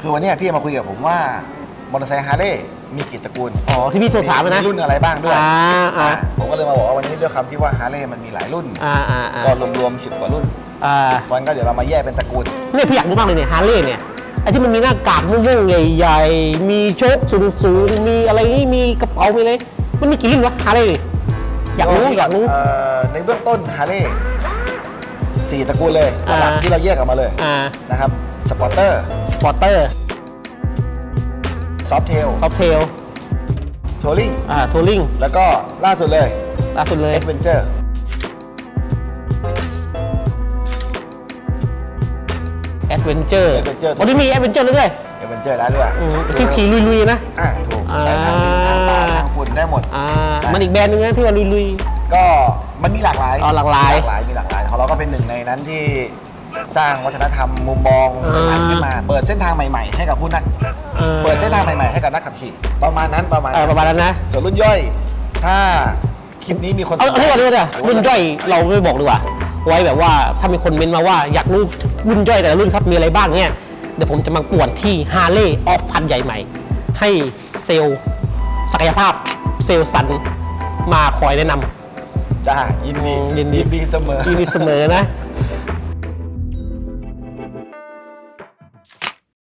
คือวันเนี้ยพี่มาคุยกับผมว่ามอเตอร์ไซค์ฮาร์เลย์มีกี่ตระกูลอ๋อที่พี่โทรถามอะนะรุ่นอะไรบ้างด้วยอ่าอ่า อ่าผมก็เลยมาบอกว่าวันนี้ด้วยคำที่ว่าฮาร์เลย์มันมีหลายรุ่น อ่าอ่าอ่าก็รวมๆสิบกว่ารุ่นอ่าวันก็เดี๋ยวเรามาแยกเป็นตระกูล เนี่ยพี่อยากรู้มากเลยเนี่ยฮาร์เลย์เนี่ยไอ้ที่มันมีหน้ากากมุ่งๆใหญ่ๆ มีโชคสูงๆมีอะไรนี่มีกระเป๋ามีอะไรมันมีกี่รุ่นวะฮาร์เลย์อยากรู้อยากรู้ เอ่อในเบื้องต้นฮาร์เลย์ สี่ตระกูลเลยอ่าหลักๆที่เราแยกออกมาเลยอ่านะครับสปอร์เตอร์สปอร์เตอร์ซอฟเทลซอฟเทลโทลิงอ่าทัวริงแล้วก็ล่าสุดเลยล่าสุดเลยเอ็กเวนเจอร์แอดเวนเจอร์ Adventure วันนี้มีแอดเวนเจอร์ด้วยเอ็กเวนเจอร์แล้วด้วยอืมที่ขี่ลุยๆนะ อ่าถูกอ่าแต่ทางดินทางป่าทางฝุ่นได้หมด อ่า มันอีกแบรนด์หนึงนะที่ว่าลุย ก็มันมีหลากหลายอ๋อหลากหลายหลายมีหลากหลายของเราก็เป็นหนึ่งในนั้นที่สร้างวัฒนธรรมมุมมองอ่าใหม่ๆขึ้นมา เปิดเส้นทางใหม่ ๆ ให้กับผู้นักๆเออเปิดเส้นทางใหม่ ๆ ให้กับนักขับขี่ ประมาณนั้นประมาณเออนั้นประมาณนั้นนะส่วนรุ่นย่อย ถ้าคลิปนี้มีคนเอาเอาที่ว่าด้วยนะรุ่นย่อยเราไม่บอกดีกว่า ไว้แบบว่าถ้ามีคนเมนต์มาว่าอยากรู้รุ่นย่อยแต่ละรุ่นครับมีอะไรบ้างเนี่ยเดี๋ยวผมจะมาป่วนที่ฮาร์เลย์ออฟพันใหญ่ใหม่ ให้เซลล์ศักยภาพเซลล์สันมาคอยแนะนำ ได้ยินดีอืมยินดี ยินดีเสมอที่มีเสมอนะ